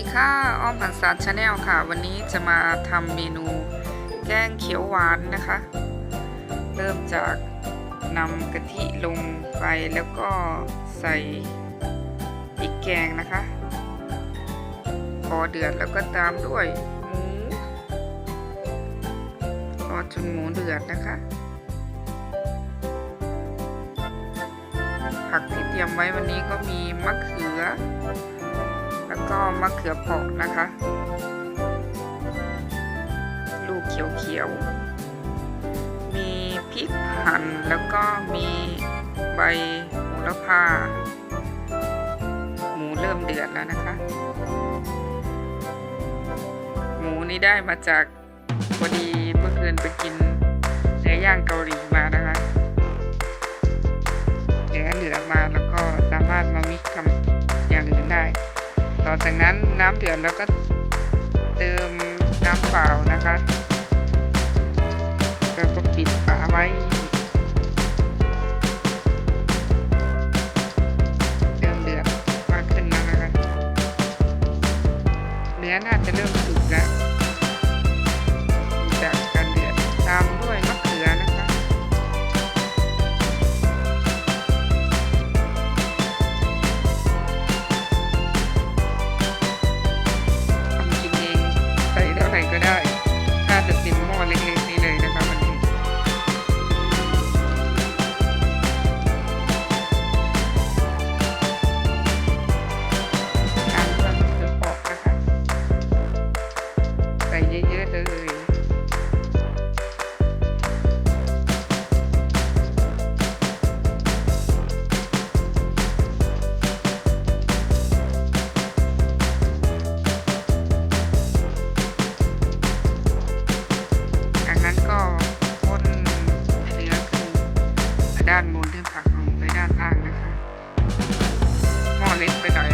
ีค่ะอ้อมหันสารชาแนลค่ะ วันนี้จะมาทำเมนูแกงเขียวหวานนะคะ เริ่มจากนำกะทิลงไปแล้วก็ใส่พริกแกงนะคะ พอเดือดแล้วก็ตามด้วยหมูรอจนหมูเดือดนะคะ ผักที่เตรียมไว้วันนี้ก็มีมะเขือ ก็มะเขือเปราะนะคะ ลูกเขียวๆ มีพริกหั่นแล้วก็มีใบโหระพา หมูเริ่มเดือดแล้วนะคะ หมูนี่ได้มาจากพอดีเมื่อคืนไปกินเนื้อย่างเกาหลีมานะคะเหลือเหลือมาแล้วก็สามารถมามิกทำอย่างอื่นได้ ต่อจากนั้นน้ำเดือดแล้วก็เติมน้ำเปล่านะคะแล้วก็ปิดฝาไว้เติมเดือดมากขึ้นแล้วนะคะเนื้อน่าจะเริ่มสุกแล้ว ส่ ด้านบนเพื่อผักลงไปด้านล่างนะคะหม้อเล็กไปหน่อย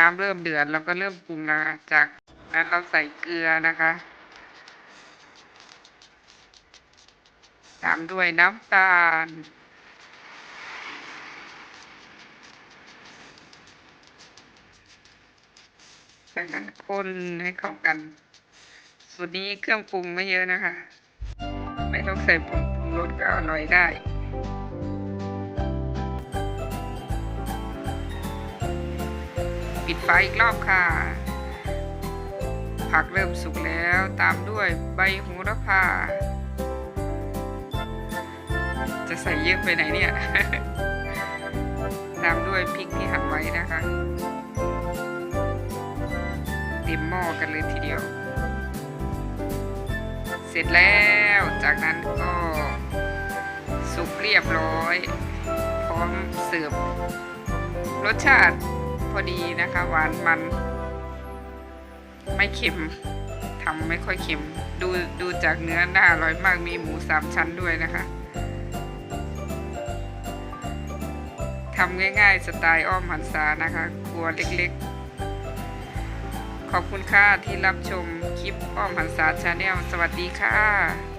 น้ำเริ่มเดือดเราก็เริ่มปรุงแล้วค่ะจากนั้นเราใส่เกลือนะคะตามด้วยน้ำตาล จากนั้นคนให้เข้ากัน สูตรนี้เครื่องปรุงไม่เยอะนะคะ ไม่ต้องใส่ผงปรุงรสก็อร่อยได้ ปิดไฟอีกรอบค่ะ ผักเริ่มสุกแล้วตามด้วยใบโหระพา จะใส่เยอะไปไหนเนี่ย ตามด้วยพริกที่หั่นไว้นะคะเต็มหม้อกันเลยทีเดียว เสร็จแล้วจากนั้นก็สุกเรียบร้อย พร้อมเสิร์ฟรสชาติ พอดีนะคะ หวานมัน ไม่เค็มทำไม่ค่อยเค็ม ดูดูจากเนื้อน่าอร่อยมากมีหมูสามชั้นด้วยนะคะทำง่ายๆ สไตล์อ้อมหันษานะคะครัวเล็กๆ ขอบคุณค่ะที่รับชมคลิปอ้อมหันษาชาแนลสวัสดีค่ะ